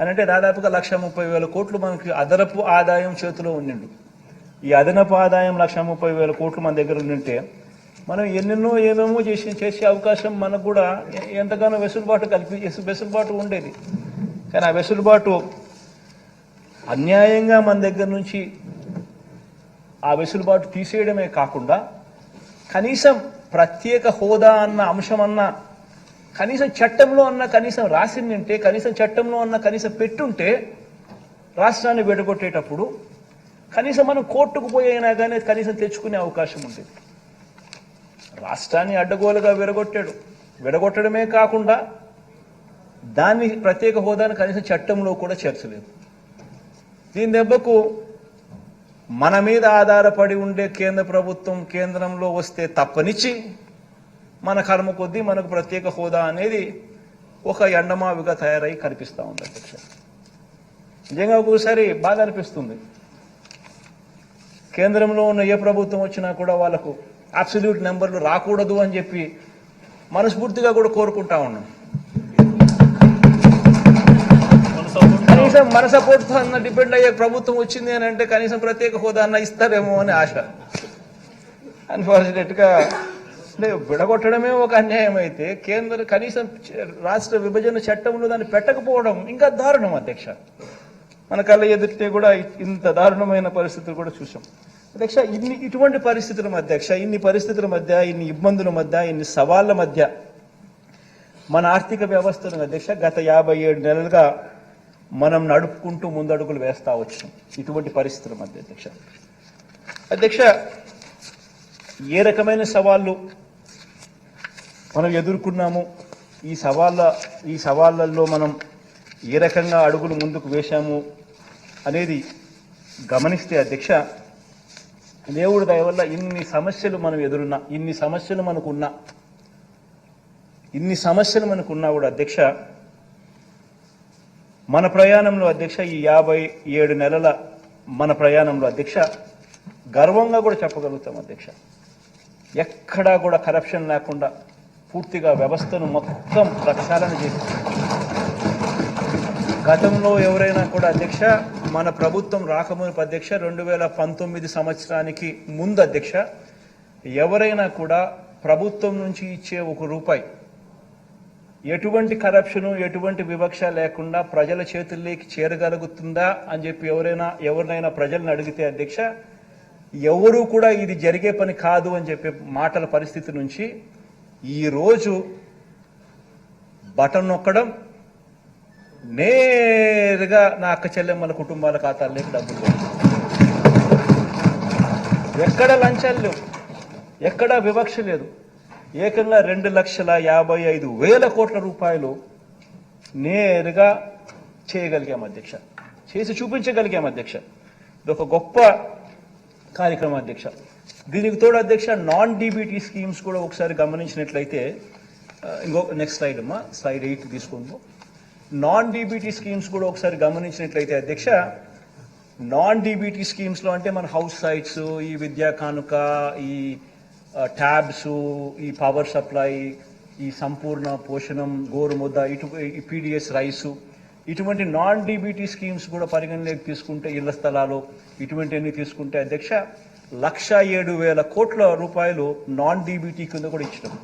అని అంటే దాదాపుగా లక్ష ముప్పై వేల కోట్లు మనకి అదనపు ఆదాయం చేతిలో ఉండిండు. ఈ అదనపు ఆదాయం లక్ష ముప్పై వేల కోట్లు మన దగ్గర ఉండింటే మనం ఎన్నెన్నో ఏమేమో చేసి చేసే అవకాశం మనకు కూడా ఎంతగానో వెసులుబాటు కల్పి వెసులుబాటు ఉండేది. కానీ ఆ వెసులుబాటు అన్యాయంగా మన దగ్గర నుంచి ఆ వెసులుబాటు తీసేయడమే కాకుండా కనీసం ప్రత్యేక హోదా అన్న అంశం అన్న కనీసం చట్టంలో అన్న కనీసం రాసిందంటే కనీసం చట్టంలో అన్న కనీసం పెట్టుంటే రాష్ట్రాన్ని విడగొట్టేటప్పుడు కనీసం మనం కోర్టుకు పోయినా కానీ కనీసం తెచ్చుకునే అవకాశం ఉండేది రాష్ట్రాన్ని అడ్డగోలుగా విడగొట్టాడు. విడగొట్టడమే కాకుండా దాన్ని ప్రత్యేక హోదాను కనీసం చట్టంలో కూడా చేర్చలేదు. దీని దెబ్బకు మన మీద ఆధారపడి ఉండే కేంద్ర ప్రభుత్వం కేంద్రంలో వస్తే తప్పనిచ్చి మన కర్మ కొద్దీ మనకు ప్రత్యేక హోదా అనేది ఒక ఎండమావిగా తయారై కనిపిస్తూ ఉంది అధ్యక్ష. నిజంగా ఒక్కొక్కసారి బాధ అనిపిస్తుంది. కేంద్రంలో ఉన్న ఏ ప్రభుత్వం వచ్చినా కూడా వాళ్ళకు అబ్సల్యూట్ నెంబర్లు రాకూడదు అని చెప్పి మనస్ఫూర్తిగా కూడా కోరుకుంటా ఉన్నాం. కనీసం మన సపోర్ట్ అన్న డిపెండ్ అయ్యే ప్రభుత్వం వచ్చింది అని అంటే కనీసం ప్రత్యేక హోదా అన్న ఇస్తారేమో అని ఆశ. అన్ఫార్చునేట్గా విడగొట్టడమే ఒక అన్యాయం అయితే కేంద్ర కనీసం రాష్ట్ర విభజన చట్టంలో దాన్ని పెట్టకపోవడం ఇంకా దారుణం అధ్యక్ష. మన కళ్ళ ఎదుటే కూడా ఇంత దారుణమైన పరిస్థితులు కూడా చూసాం. అధ్యక్ష ఇన్ని ఇటువంటి పరిస్థితుల మధ్య అధ్యక్ష ఇన్ని పరిస్థితుల మధ్య ఇన్ని ఇబ్బందుల మధ్య ఇన్ని సవాళ్ళ మధ్య మన ఆర్థిక వ్యవస్థను అధ్యక్ష గత యాభై ఏడు నెలలుగా మనం నడుపుకుంటూ ముందడుగులు వేస్తా వచ్చాం ఇటువంటి పరిస్థితుల మధ్య అధ్యక్ష. అధ్యక్ష ఏ రకమైన సవాళ్ళు మనం ఎదుర్కొన్నాము ఈ సవాళ్ళ ఈ సవాళ్ళల్లో మనం ఏ రకంగా అడుగులు ముందుకు వేశాము అనేది గమనిస్తే అధ్యక్ష దేవుడి దయ వల్ల ఇన్ని సమస్యలు మనం ఎదురున్నా ఇన్ని సమస్యలు మనకున్నా ఇన్ని సమస్యలు మనకున్నా కూడా అధ్యక్ష మన ప్రయాణంలో అధ్యక్ష ఈ యాభై ఏడు నెలల మన ప్రయాణంలో అధ్యక్ష గర్వంగా కూడా చెప్పగలుగుతాం అధ్యక్ష. ఎక్కడా కూడా కరప్షన్ లేకుండా పూర్తిగా వ్యవస్థను మొత్తం ప్రక్షాళన చేసింది గతంలో ఎవరైనా కూడా అధ్యక్ష మన ప్రభుత్వం రాకమునుపు అధ్యక్ష రెండు వేల పంతొమ్మిది సంవత్సరానికి ముందు అధ్యక్ష ఎవరైనా కూడా ప్రభుత్వం నుంచి ఇచ్చే ఒక రూపాయి ఎటువంటి కరప్షను ఎటువంటి వివక్ష లేకుండా ప్రజల చేతుల్లోకి చేరగలుగుతుందా అని చెప్పి ఎవరైనా ఎవరినైనా ప్రజలను అడిగితే అధ్యక్ష ఎవరూ కూడా ఇది జరిగే పని కాదు అని చెప్పే మాటల పరిస్థితి నుంచి ఈరోజు బటన్ నొక్కడం నేరుగా నా అక్క చెల్లెమ్మల కుటుంబాల ఖాతాల్లోకి డబ్బులు ఎక్కడ లంచాలు లేవు ఎక్కడ వివక్ష లేదు. ఏకంగా రెండు లక్షల యాభై ఐదు వేల కోట్ల రూపాయలు నేరుగా చేయగలిగాం అధ్యక్ష. చేసి చూపించగలిగాం అధ్యక్ష. ఇది ఒక గొప్ప కార్యక్రమం అధ్యక్ష. దీనికి తోడు అధ్యక్ష నాన్ డీబీటీ స్కీమ్స్ కూడా ఒకసారి గమనించినట్లయితే ఇంకో నెక్స్ట్ స్లైడ్ అమ్మా స్లైడ్ ఎయిట్ తీసుకుందాం. నాన్ డీబీటీ స్కీమ్స్ కూడా ఒకసారి గమనించినట్లయితే అధ్యక్ష నాన్ డీబీటీ స్కీమ్స్లో అంటే మన హౌస్ సైట్స్ ఈ విద్యా కానుక ఈ ట్యాబ్స్ ఈ పవర్ సప్లై ఈ సంపూర్ణ పోషణం గోరుముద్ద ఇటు పీడిఎస్ రైసు ఇటువంటి నాన్ డీబీటీ స్కీమ్స్ కూడా పరిగణలోకి తీసుకుంటే ఇళ్ళ స్థలాలు ఇటువంటివన్నీ తీసుకుంటే అధ్యక్ష లక్ష ఏడు వేల కోట్ల రూపాయలు నాన్ డీబీటీ కింద కూడా ఇచ్చినాం.